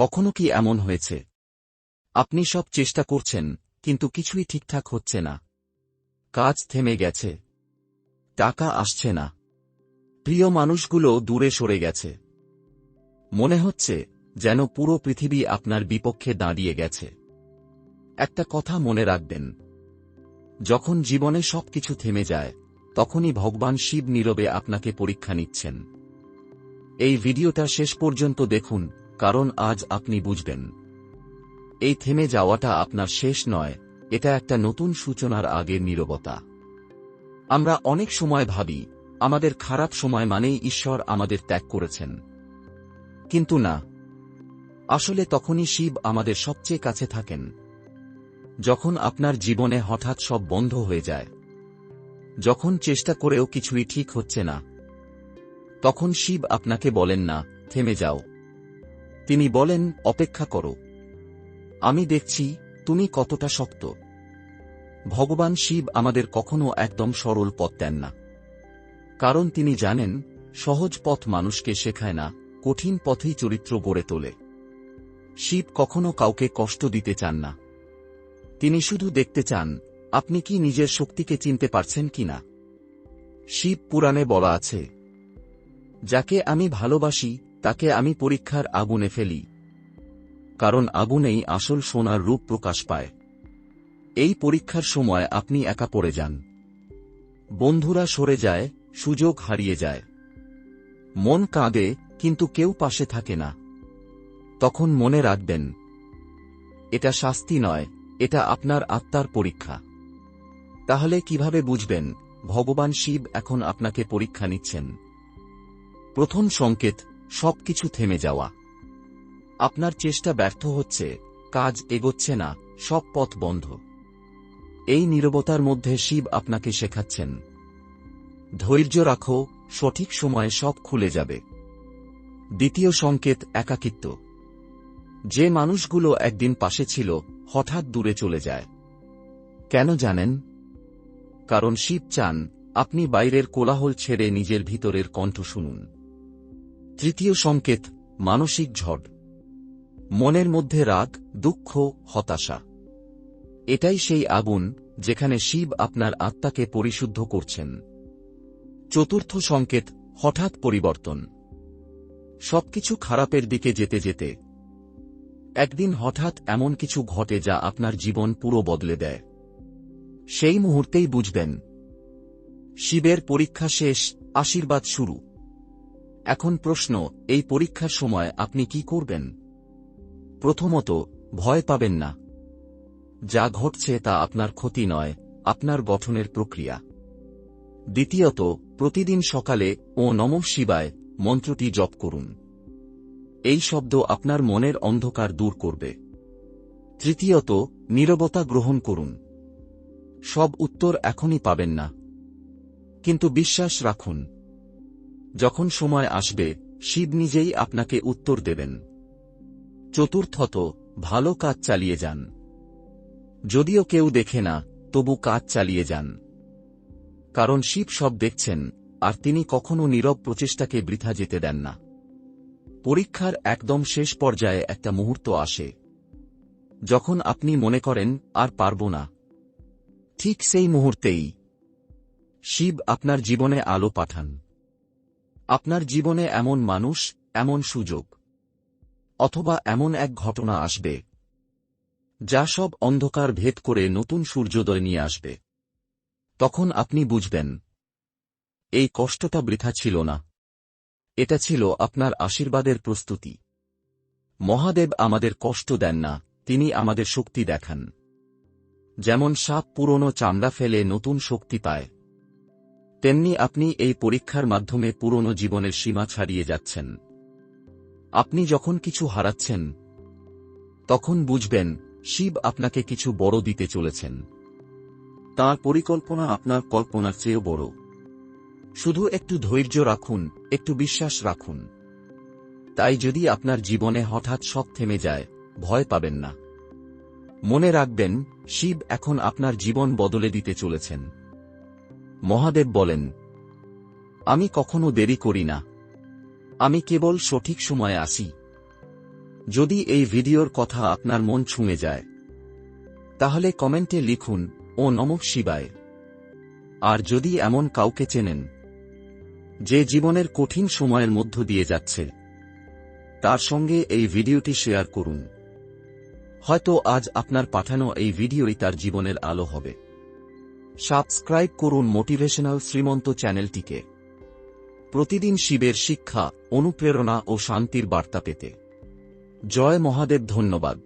কখনো কি এমন হয়েছে? আপনি সব চেষ্টা করছেন, কিন্তু কিছুই ঠিকঠাক হচ্ছে না। কাজ থেমে গেছে। টাকা আসছে না। প্রিয় মানুষগুলো দূরে সরে গেছে। মনে হচ্ছে যেন পুরো পৃথিবী আপনার বিপক্ষে দাঁড়িয়ে গেছে। একটা কথা মনে রাখবেন। যখন জীবনে সবকিছু থেমে যায়, তখনই ভগবান শিব নীরবে আপনাকে পরীক্ষা নিচ্ছেন। এই ভিডিওটা শেষ পর্যন্ত দেখুন। কারণ আজ আপনি বুঝবেন। এই থেমে যাওয়াটা আপনার শেষ নয়, এটা একটা নতুন সূচনার আগের নীরবতা। আমরা অনেক সময় ভাবি, আমাদের খারাপ সময় মানেই ঈশ্বর আমাদের ত্যাগ করেছেন। কিন্তু না। আসলে তখনই শিব আমাদের সবচেয়ে কাছে থাকেন। যখন আপনার জীবনে হঠাৎ সব বন্ধ হয়ে যায়, যখন চেষ্টা করেও কিছুই ঠিক হচ্ছে না, তখন শিব আপনাকে বলেন না, থেমে যাও। তিনি বলেন, অপেক্ষা করো। আমি দেখছি তুমি কতটা শক্ত। ভগবান শিব আমাদের কখনো একদম সরল পথ দেন না। কারণ তিনি জানেন, সহজ পথ মানুষকে শেখায় না, কঠিন পথেই চরিত্র গড়ে তোলে। শিব কখনো কাউকে কষ্ট দিতে চান না। তিনি শুধু দেখতে চান, আপনি কি নিজের শক্তিকে চিনতে পারছেন কিনা শিব পুরাণে বলা আছে, যাকে আমি ভালোবাসি তাকে আমি পরীক্ষার আগুনে ফেলি। কারণ আগুনেই আসল সোনার রূপ প্রকাশ পায়। এই পরীক্ষার সময় আপনি একা পড়ে যান। বন্ধুরা সরে যায়, সুযোগ হারিয়ে যায়। মন কাঁদে, কিন্তু কেউ পাশে থাকে না। তখন মনে রাখবেন, এটা শাস্তি নয়, এটা আপনার আত্মার পরীক্ষা। তাহলে কীভাবে বুঝবেন, ভগবান শিব এখন আপনাকে পরীক্ষা নিচ্ছেন? প্রথম সংকেত সবকিছু থেমে যাওয়া। আপনার চেষ্টা ব্যর্থ হচ্ছে, কাজ এগোচ্ছে না, সব পথ বন্ধ। এই নীরবতার মধ্যে শিব আপনাকে শেখাচ্ছেন। ধৈর্য রাখো, সঠিক সময়ে সব খুলে যাবে। দ্বিতীয় সংকেত, একাকিত্ব। যে মানুষগুলো একদিন পাশে ছিল, হঠাৎ দূরে চলে যায়। কেন জানেন? কারণ শিব চান, আপনি বাইরের কোলাহল ছেড়ে নিজের ভিতরের কণ্ঠ শুনুন। তৃতীয় সংকেত, মানসিক ঝড়। মনের মধ্যে রাগ, দুঃখ, হতাশা। এটাই সেই আগুন, যেখানে শিব আপনার আত্মাকে পরিশুদ্ধ করছেন। চতুর্থ সংকেত, হঠাৎ পরিবর্তন। সবকিছু খারাপের দিকে যেতে যেতে। একদিন হঠাৎ এমন কিছু ঘটে যা আপনার জীবন পুরো বদলে দেয়। সেই মুহূর্তেই বুঝবেন। শিবের পরীক্ষা শেষ, আশীর্বাদ শুরু। এখন প্রশ্ন, এই পরীক্ষার সময় আপনি কি করবেন? প্রথমত, ভয় পাবেন না। যা ঘটছে তা আপনার ক্ষতি নয়, আপনার গঠনের প্রক্রিয়া। দ্বিতীয়ত, প্রতিদিন সকালে, ও নম শিবায় মন্ত্রটি জপ করুন। এই শব্দ আপনার মনের অন্ধকার দূর করবে। তৃতীয়ত, নীরবতা গ্রহণ করুন। সব উত্তর এখনই পাবেন না। কিন্তু বিশ্বাস রাখুন যখন সময় আসবে, শিব নিজেই আপনাকে উত্তর দেবেন। চতুর্থত, ভালো কাজ চালিয়ে যান। যদিও কেউ দেখে না, তবু কাজ চালিয়ে যান। কারণ শিব সব দেখছেন, আর তিনি কখনো নীরব প্রচেষ্টাকে বৃথা যেতে দেন না। পরীক্ষার একদম শেষ পর্যায়ে একটা মুহূর্ত আসে। যখন আপনি মনে করেন, আর পারব না। ঠিক সেই মুহূর্তেই শিব আপনার জীবনে আলো পাঠান। আপনার জীবনে এমন মানুষ, এমন সুযোগ, অথবা এমন এক ঘটনা আসবে, যা সব অন্ধকার ভেদ করে নতুন সূর্যোদয় নিয়ে আসবে। তখন আপনি বুঝবেন, এই কষ্টটা বৃথা ছিল না। এটা ছিল আপনার আশীর্বাদের প্রস্তুতি। মহাদেব আমাদের কষ্ট দেন না, তিনি আমাদের শক্তি দেখান। যেমন সাপ পুরনো চামড়া ফেলে নতুন শক্তি পায়। তেমনি আপনি এই পরীক্ষার মাধ্যমে পুরনো জীবনের সীমা ছাড়িয়ে যাচ্ছেন। আপনি যখন কিছু হারাচ্ছেন, তখন বুঝবেন, শিব আপনাকে কিছু বড় দিতে চলেছেন। তার পরিকল্পনা আপনার কল্পনার চেয়েও বড়। শুধু একটু ধৈর্য রাখুন, একটু বিশ্বাস রাখুন। তাই যদি আপনার জীবনে হঠাৎ সব থেমে যায়, ভয় পাবেন না। মনে রাখবেন, শিব এখন আপনার জীবন বদলে দিতে চলেছেন। মহাদেব বলেন, আমি কখনো দেরি করি না। আমি কেবল সঠিক সময়ে আসি। যদি এই ভিডিওর কথা আপনার মন ছুঁয়ে যায়, তাহলে কমেন্টে লিখুন, ও নমঃ শিবায়। আর যদি এমন কাউকে চেনেন, যে জীবনের কঠিন সময়ের মধ্য দিয়ে যাচ্ছে, তার সঙ্গে এই ভিডিওটি শেয়ার করুন। হয়তো আজ আপনার পাঠানো এই ভিডিওই তার জীবনের আলো হবে। সাবস্ক্রাইব করুন মোটিভেশনাল শ্রীমন্ত চ্যানেলটিকে। প্রতিদিন শিবের শিক্ষা, অনুপ্রেরণা ও শান্তির বার্তা পেতে। জয় মহাদেব, ধন্যবাদ।